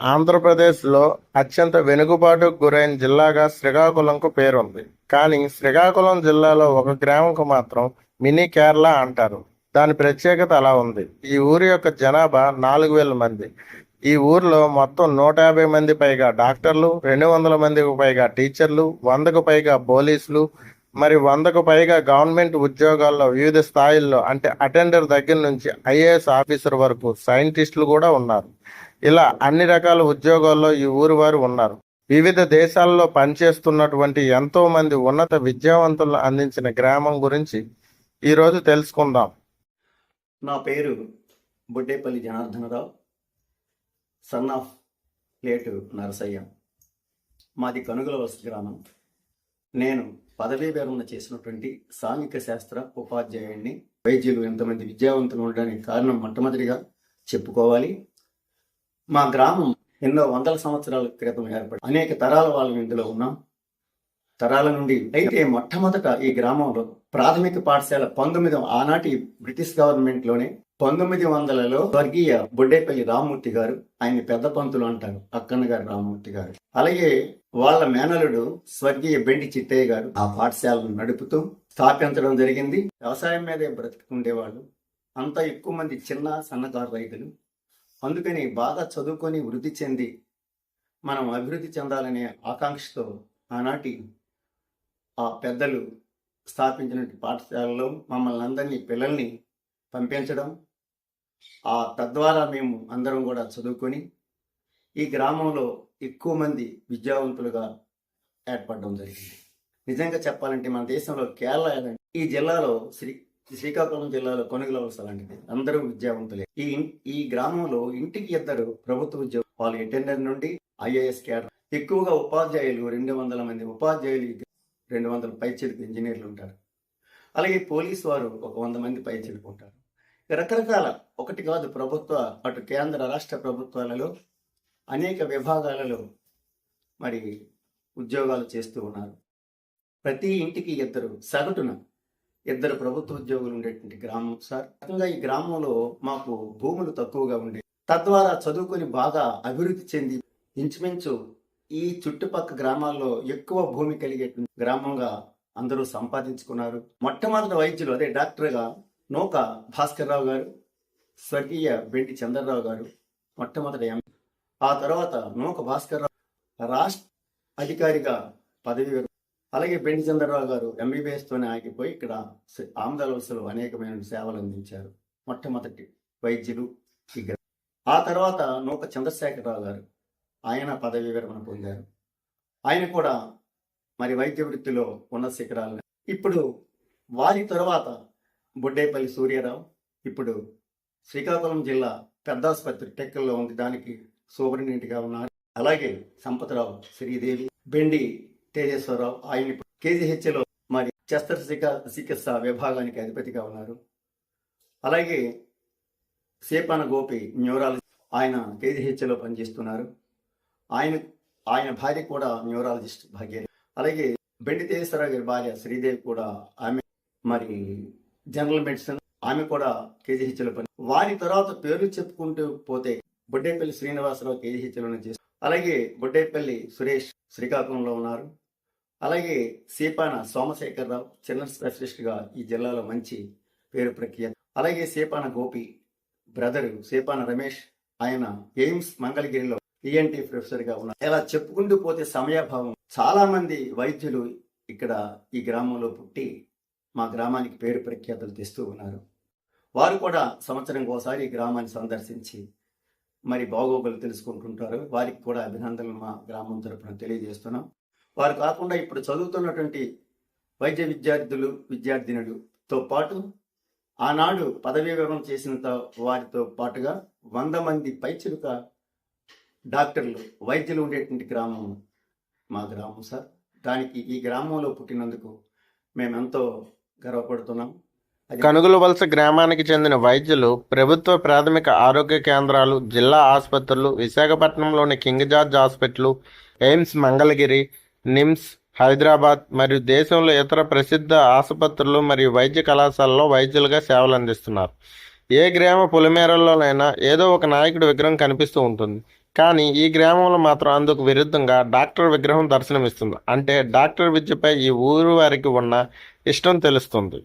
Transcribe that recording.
ఆంధ్రప్రదేశ్లో అత్యంత వెనుకబాటుకు గురైన జిల్లాగా శ్రీకాకుళంకు పేరుంది. కానీ శ్రీకాకుళం జిల్లాలో ఒక గ్రామంకు మాత్రం మినీ కేరళ అంటారు. దాని ప్రత్యేకత అలా ఉంది. ఈ ఊరి యొక్క జనాభా నాలుగు వేల మంది. ఈ ఊర్లో మొత్తం నూట యాభై మంది పైగా డాక్టర్లు రెండు వందల మందికి పైగా టీచర్లు వందకు పైగా పోలీసులు మరి వందకు పైగా గవర్నమెంట్ ఉద్యోగాల్లో వివిధ స్థాయిల్లో అంటే అటెండర్ దగ్గర నుంచి ఐఏఎస్ ఆఫీసర్ వరకు సైంటిస్టులు కూడా ఉన్నారు. ఇలా అన్ని రకాల ఉద్యోగాల్లో ఈ ఊరి వారు ఉన్నారు. వివిధ దేశాల్లో పనిచేస్తున్నటువంటి ఎంతో మంది ఉన్నత విద్యావంతులను అందించిన గ్రామం గురించి ఈరోజు తెలుసుకుందాం. నా పేరు Buddepalli Janardhanarao son of late Narasayya. మాది కనుగల వలస గ్రామం. నేను పదవీ విరమణ చేసినటువంటి సాంఘిక శాస్త్ర ఉపాధ్యాయుడిని వైద్యులు ఎంతమంది విద్యావంతులు ఉండడానికి కారణం మొట్టమొదటిగా చెప్పుకోవాలి. మా గ్రామం ఎన్నో వందల సంవత్సరాల క్రితం ఏర్పడి అనేక తరాల వాళ్ళు ఇందులో ఉన్నాం. తరాల నుండి అయితే మొట్టమొదట ఈ గ్రామంలో ప్రాథమిక పాఠశాల పంతొమ్మిది ఆనాటి బ్రిటిష్ గవర్నమెంట్లోనే పంతొమ్మిది వందలలో స్వర్గీయ బొడ్డేపల్లి రామ్మూర్తి గారు ఆయన పెద్ద పంతులు అంటారు అక్కన్న గారు రామ్మూర్తి గారు. అలాగే వాళ్ళ మేనలుడు స్వర్గీయ బెండి చిట్టయ్య గారు ఆ పాఠశాలను నడుపుతూ స్థాపించడం జరిగింది. వ్యవసాయం మీదే బ్రతుకుండేవాళ్ళు. అంత ఎక్కువ మంది చిన్న సన్నకారు రైతులు. అందుకని బాగా చదువుకొని వృద్ధి చెంది మనం అభివృద్ధి చెందాలనే ఆకాంక్షతో ఆనాటి ఆ పెద్దలు స్థాపించిన పాఠశాలలో మమ్మల్ని అందరినీ పిల్లల్ని పంపించడం ఆ తద్వారా మేము అందరం కూడా చదువుకొని ఈ గ్రామంలో ఎక్కువ మంది విద్యావంతులుగా ఏర్పడడం జరిగింది. నిజంగా చెప్పాలంటే మన దేశంలో కేరళ ఈ జిల్లాలో శ్రీ శ్రీకాకుళం జిల్లాలో కొనుగోలు వలస అందరూ విద్యావంతులే. ఈ ఈ గ్రామంలో ఇంటికి ఇద్దరు ప్రభుత్వ ఉద్యోగం వాళ్ళు అటెండర్ నుండి ఐఏఎస్ కేడర్ ఎక్కువగా ఉపాధ్యాయులు రెండు వందల మంది ఉపాధ్యాయులు రెండు వందల పైచిలుకు ఇంజనీర్లు ఉంటారు. అలాగే పోలీసు వారు ఒక వంద మంది పైచిలుకు ఉంటారు. రకరకాల ఒకటి కాదు ప్రభుత్వ అటు కేంద్ర రాష్ట్ర ప్రభుత్వాలలో అనేక విభాగాలలో మరి ఉద్యోగాలు చేస్తూ ఉన్నారు. ప్రతి ఇంటికి ఇద్దరు సగటున ఇద్దరు ప్రభుత్వ ఉద్యోగులు ఉండేటువంటి గ్రామం సార్. ఈ గ్రామంలో మాకు భూములు తక్కువగా ఉండే తద్వారా చదువుకొని బాగా అభివృద్ధి చెంది ఇంచుమించు ఈ చుట్టుపక్క గ్రామాల్లో ఎక్కువ భూమి కలిగేటువంటి గ్రామంగా అందరూ సంపాదించుకున్నారు. మొట్టమొదటి వైద్యులు అదే డాక్టర్గా నూక భాస్కర్ రావు గారు స్వర్గీయ బెంటి చంద్రరావు గారు మొట్టమొదటి ఎం. ఆ తర్వాత నూక భాస్కర్రావు రాష్ట్ర అధికారిగా పదవి అలాగే బెండి చంద్రరావు గారు ఎంబీబీఎస్తోనే ఆగిపోయి ఇక్కడ ఆంధ్రవలసలో అనేకమైన సేవలు అందించారు. మొట్టమొదటి వైద్యులు ఆ తర్వాత నూక చంద్రశేఖరరావు గారు ఆయన పదవి విరమణ పొందారు. ఆయన కూడా మరి వైద్య వృత్తిలో ఉన్న శిఖరాలు ఇప్పుడు వారి తర్వాత బొడ్డేపల్లి సూర్యారావు ఇప్పుడు శ్రీకాకుళం జిల్లా పెద్ద ఆసుపత్రి టెక్కల్లో ఉంది. దానికి సూపరింటెండెంట్గా ఉన్నారు. అలాగే సంపతరావు శ్రీదేవి బెండి తేజేశ్వరరావు ఆయన కేజీహెచ్లో మరి శస్త్రచిక చికిత్స విభాగానికి అధిపతిగా ఉన్నారు. అలాగే సేపాన గోపి న్యూరాలజీ ఆయన కేజీహెచ్లో పనిచేస్తున్నారు. ఆయన ఆయన భార్య కూడా న్యూరాలజిస్ట్ భాగ్య. అలాగే బెండి తేజేశ్వరరావు గారి భార్య శ్రీదేవి కూడా ఆమె మరి జనరల్ మెడిసిన్. ఆమె కూడా కేజీహెచ్లో పని. వారి తర్వాత పేర్లు చెప్పుకుంటూ పోతే బొడ్డేపల్లి శ్రీనివాసరావు కేజీహెచ్లో చేస్తారు అలాగే బొడ్డేపల్లి సురేష్ శ్రీకాకుళంలో ఉన్నారు. అలాగే సీపాన సోమశేఖరరావు చిన్న స్పెషలిస్ట్గా ఈ జిల్లాలో మంచి పేరు ప్రఖ్యాతి. అలాగే సీపాన గోపి బ్రదరు సీపాన రమేష్ ఆయన ఎయిమ్స్ మంగళగిరిలో ఈఎన్టీ ప్రొఫెసర్గా ఉన్నారు. ఇలా చెప్పుకుంటూ పోతే సమయాభావం. చాలా మంది వైద్యులు ఇక్కడ ఈ గ్రామంలో పుట్టి మా గ్రామానికి పేరు ప్రఖ్యాతులు తెస్తూ ఉన్నారు. వారు కూడా సంవత్సరంకి ఒకసారి గ్రామాన్ని సందర్శించి మరి బాగోగులు తెలుసుకుంటుంటారు. వారికి కూడా అభినందనలు మా గ్రామం తరపున తెలియజేస్తున్నాం. వారు కాకుండా ఇప్పుడు చదువుతున్నటువంటి వైద్య విద్యార్థులు విద్యార్థినులతో పాటు ఆనాడు పదవీ విరమణ చేసిన వారితో పాటుగా వంద మంది పైచిలుక డాక్టర్లు వైద్యులు ఉండేటువంటి గ్రామం మా గ్రామం సార్. దానికి ఈ గ్రామంలో పుట్టినందుకు మేమెంతో గర్వపడుతున్నాం. కనుగుల వలస గ్రామానికి చెందిన వైద్యులు ప్రభుత్వ ప్రాథమిక ఆరోగ్య కేంద్రాలు జిల్లా ఆసుపత్రులు విశాఖపట్నంలోని King George hospital AIIMS Mangalagiri NIMS Hyderabad మరియు దేశంలో ఇతర ప్రసిద్ధ ఆసుపత్రులు మరియు వైద్య కళాశాలలో వైద్యులుగా సేవలు అందిస్తున్నారు ఏ గ్రామ పొలిమేరల్లోనైనా ఏదో ఒక నాయకుడి విగ్రహం కనిపిస్తూ ఉంటుంది. కానీ ఈ గ్రామంలో మాత్రం అందుకు విరుద్ధంగా డాక్టర్ విగ్రహం దర్శనమిస్తుంది. అంటే డాక్టర్ విద్యపై ఈ ఊరు వారికి ఉన్న ఇష్టం తెలుస్తుంది.